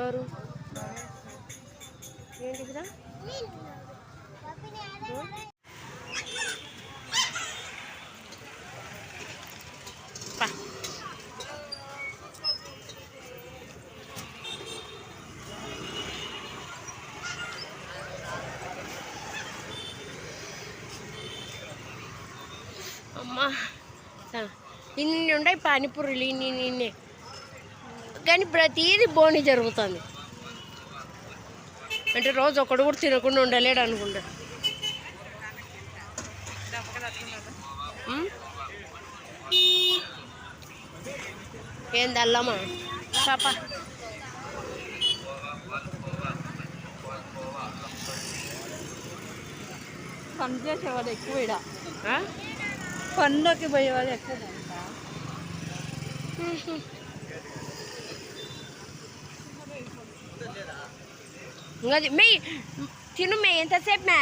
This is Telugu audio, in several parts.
ఎవరు ఏంటిదిరా అమ్మా ఇన్ని ఉన్నాయి పానీపూరీలు ఇన్ని ఇన్ని ఇన్ని. కానీ ప్రతిదీ బోని జరుగుతుంది. అంటే రోజు ఒకడు కూడా తినకుండా ఉండలేడు అనుకుంటా? ఏంది అల్లమా? పాప. పని చేసేవాడు ఎక్కువ ఆ? పనిలోకి పోయేవాడు ఎక్కువ. ఇంకది మే తిను మే ఎంతసేపు మే?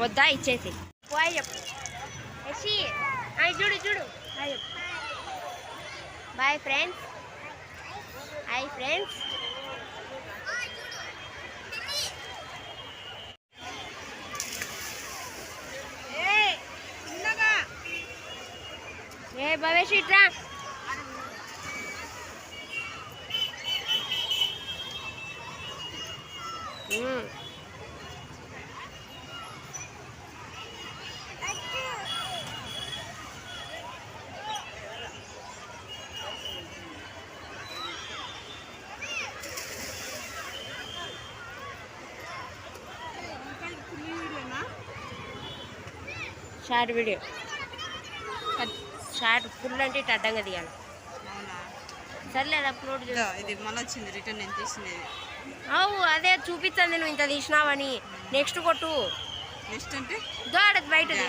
వద్దా ఇచ్చేసి. పోయి చెప్పు. యశి, హాయ్ చూడు చూడు. హాయ్ చెప్పు. బాయ్ ఫ్రెండ్స్ హాయ్ ఫ్రెండ్స్ ఏ భవేష్ ఇట్రా షార్ట్ వీడియో షార్ట్ ఫుల్ అంటే ఇటు అడ్డంగా తీయాలి సర్లే అది అప్లోడ్ ఇది మళ్ళీ వచ్చింది రిటర్న్ నేను తీసింది అవు అదే చూపించండి నువ్వు ఇంత తీసినావని. నెక్స్ట్ కొట్టు. నెక్స్ట్ అంటే? దోడది బయటది.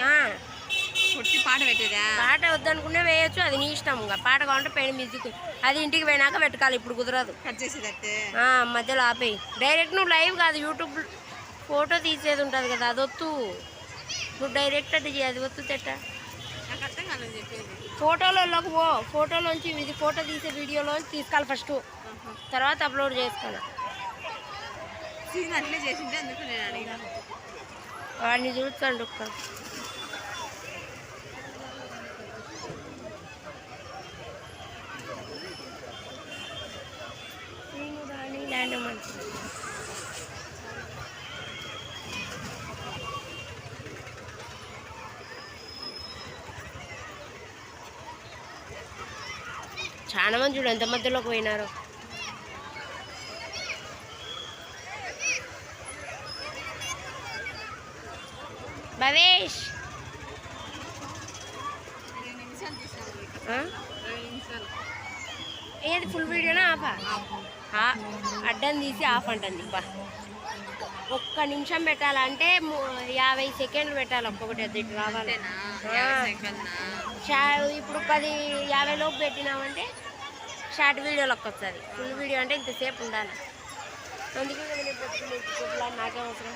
కొట్టి పాట పెట్టేదా? పాట వద్దనుకునే వేయచ్చు అది నీ ఇష్టం ఇంకా. పాట కావాలంటే పైన మ్యూజిక్ అది ఇంటికి పోయినాక పెట్టుకోవాలి ఇప్పుడు కుదరదు. కట్ మధ్యలో ఆపేయి. డైరెక్ట్ నువ్వు లైవ్ కాదు యూట్యూబ్ ఫోటో తీసేది ఉంటుంది కదా అది వద్దు. నువ్వు డైరెక్ట్ అది చేయి, అది వద్దు తెట్ట ఫోటోలలోకి పో ఫోటోలోంచి ఇది ఫోటో తీసే వీడియోలోంచి తీసుకోవాలి ఫస్ట్. తర్వాత అప్లోడ్ చేసుకోవాలి. సీన్ అట్లే చేసింటే అందుకు నేను అడిగిన? వాడిని చూస్తాడు ఒక్క. నేను రాణి ల్యాండ్ మంచి చాలా మంది చూడు ఎంత మధ్యలోకి పోయినారు. భవేష్! ఏది ఫుల్ వీడియోనా ఆఫా అడ్డం తీసి ఆఫ్ అంటుంది బా. ఒక్క నిమిషం పెట్టాలంటే యాభై సెకండ్లు పెట్టాలి ఒక్కొక్కటి అది రావాలి. ఇప్పుడు పది యాభై లోపు పెట్టినామంటే షార్ట్ వీడియోలోకి వస్తుంది. ఫుల్ వీడియో అంటే ఇంతసేపు ఉండాలి. అందుకే నేను నాకేం అవసరం?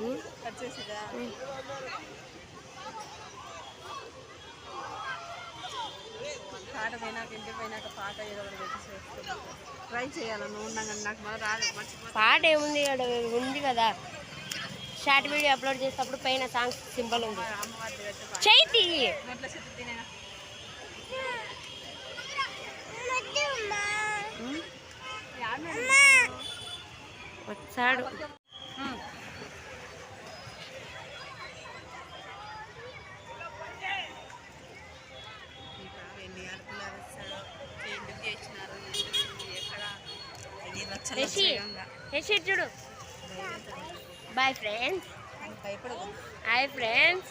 ఉమ్. పాట పోయినాక ఇంటి పోయినాక పాట ఏదో ఒకటి ట్రై చేయాలి? నువ్వు ఉన్నాక నాకు మళ్ళీ రాదు మర్చిపోతా పాట ఏముంది ఉంది కదా. షార్ట్ వీడియో అప్లోడ్ చేసేటప్పుడు పైన సాంగ్స్ సింబల్ ఉంది. చైతి! వచ్చాడు. చూడు. Boy friends hi friends